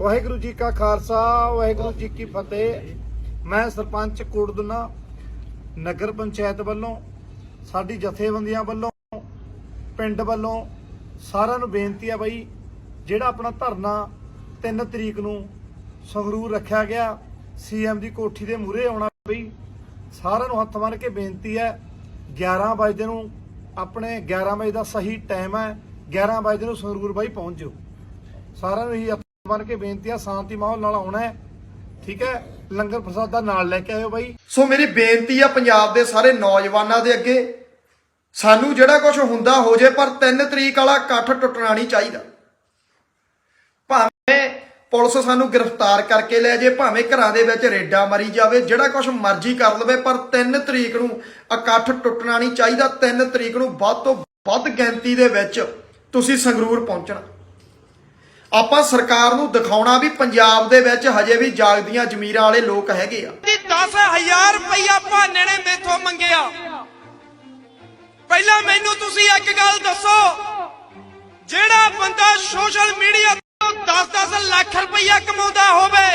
ਵਾਹਿਗੁਰੂ ਜੀ ਕਾ ਖਾਲਸਾ, ਵਾਹਿਗੁਰੂ ਜੀ ਕੀ ਫਤਿਹ। ਮੈਂ ਸਰਪੰਚ ਕੋਟਦੁਨਾ ਨਗਰ ਪੰਚਾਇਤ ਵੱਲੋਂ, ਸਾਡੀ ਜਥੇਬੰਦੀਆਂ ਵੱਲੋਂ, ਪਿੰਡ ਵੱਲੋਂ ਸਾਰਿਆਂ ਨੂੰ ਬੇਨਤੀ ਹੈ ਬਈ, ਜਿਹੜਾ ਆਪਣਾ ਧਰਨਾ 3 ਤਰੀਕ ਨੂੰ ਸੰਗਰੂਰ ਰੱਖਿਆ ਗਿਆ, ਸੀਐਮ ਦੀ ਕੋਠੀ ਦੇ ਮੂਹਰੇ ਆਉਣਾ ਬਈ, ਸਾਰਿਆਂ ਨੂੰ ਹੱਥ ਬੰਨ੍ਹ ਕੇ ਬੇਨਤੀ ਹੈ 11 ਵਜੇ ਨੂੰ ਆਪਣੇ 11 ਵਜੇ ਦਾ ਸਹੀ ਟਾਈਮ ਹੈ 11 ਵਜੇ ਨੂੰ ਸੰਗਰੂਰ ਬਾਈ ਪਹੁੰਚ ਜਾਓ ਸਾਰਿਆਂ ਨੂੰ ਹੀ ਬਣ ਕੇ ਬੇਨਤੀ ਆ ਸ਼ਾਂਤੀ ਮਾਹੌਲ ਨਾਲ ਆਉਣਾ ਹੈ। ਠੀਕ ਹੈ? ਲੰਗਰ ਪ੍ਰਸਾਦਾ ਨਾਲ ਲੈ ਕੇ ਆਇਓ ਬਾਈ। ਸੋ ਮੇਰੀ ਬੇਨਤੀ ਆ ਪੰਜਾਬ ਦੇ ਸਾਰੇ ਨੌਜਵਾਨਾਂ ਦੇ ਅੱਗੇ। ਸਾਨੂੰ ਜਿਹੜਾ ਕੁਝ ਹੁੰਦਾ ਹੋ ਜੇ, ਪਰ 3 ਤਰੀਕ ਵਾਲਾ ਇਕੱਠ ਟੁੱਟਣਾ ਨਹੀਂ ਚਾਹੀਦਾ। ਭਾਵੇਂ ਪੁਲਿਸ ਸਾਨੂੰ ਗ੍ਰਿਫਤਾਰ ਕਰਕੇ ਲੈ ਜੇ, ਭਾਵੇਂ ਘਰਾਂ ਦੇ ਵਿੱਚ ਰੇਡਾ ਮਰੀ ਜਾਵੇ, ਜਿਹੜਾ ਕੁਝ ਮਰਜ਼ੀ ਕਰ ਲਵੇ, ਪਰ 3 ਤਰੀਕ ਨੂੰ ਇਕੱਠ ਟੁੱਟਣਾ ਨਹੀਂ ਚਾਹੀਦਾ। 3 ਤਰੀਕ ਨੂੰ ਵੱਧ ਤੋਂ ਵੱਧ ਗਿਣਤੀ ਦੇ ਵਿੱਚ ਤੁਸੀਂ ਸੰਗਰੂਰ ਪਹੁੰਚਣਾ। ਆਪਾਂ ਸਰਕਾਰ ਨੂੰ ਦਿਖਾਉਣਾ ਵੀ ਪੰਜਾਬ ਦੇ ਵਿੱਚ ਹਜੇ ਵੀ ਜਾਗਦੀਆਂ ਜ਼ਮੀਰਾਂ ਵਾਲੇ ਲੋਕ ਹੈਗੇ ਆ। ਦੀ 10000 ਰੁਪਇਆ ਭਾਨੇ ਨੇ ਮੇਥੋਂ ਮੰਗਿਆ। ਪਹਿਲਾਂ ਮੈਨੂੰ ਤੁਸੀਂ ਇੱਕ ਗੱਲ ਦੱਸੋ, ਜਿਹੜਾ ਬੰਦਾ ਸੋਸ਼ਲ ਮੀਡੀਆ ਤੋਂ 10-10 ਲੱਖ ਰੁਪਇਆ ਕਮਾਉਂਦਾ ਹੋਵੇ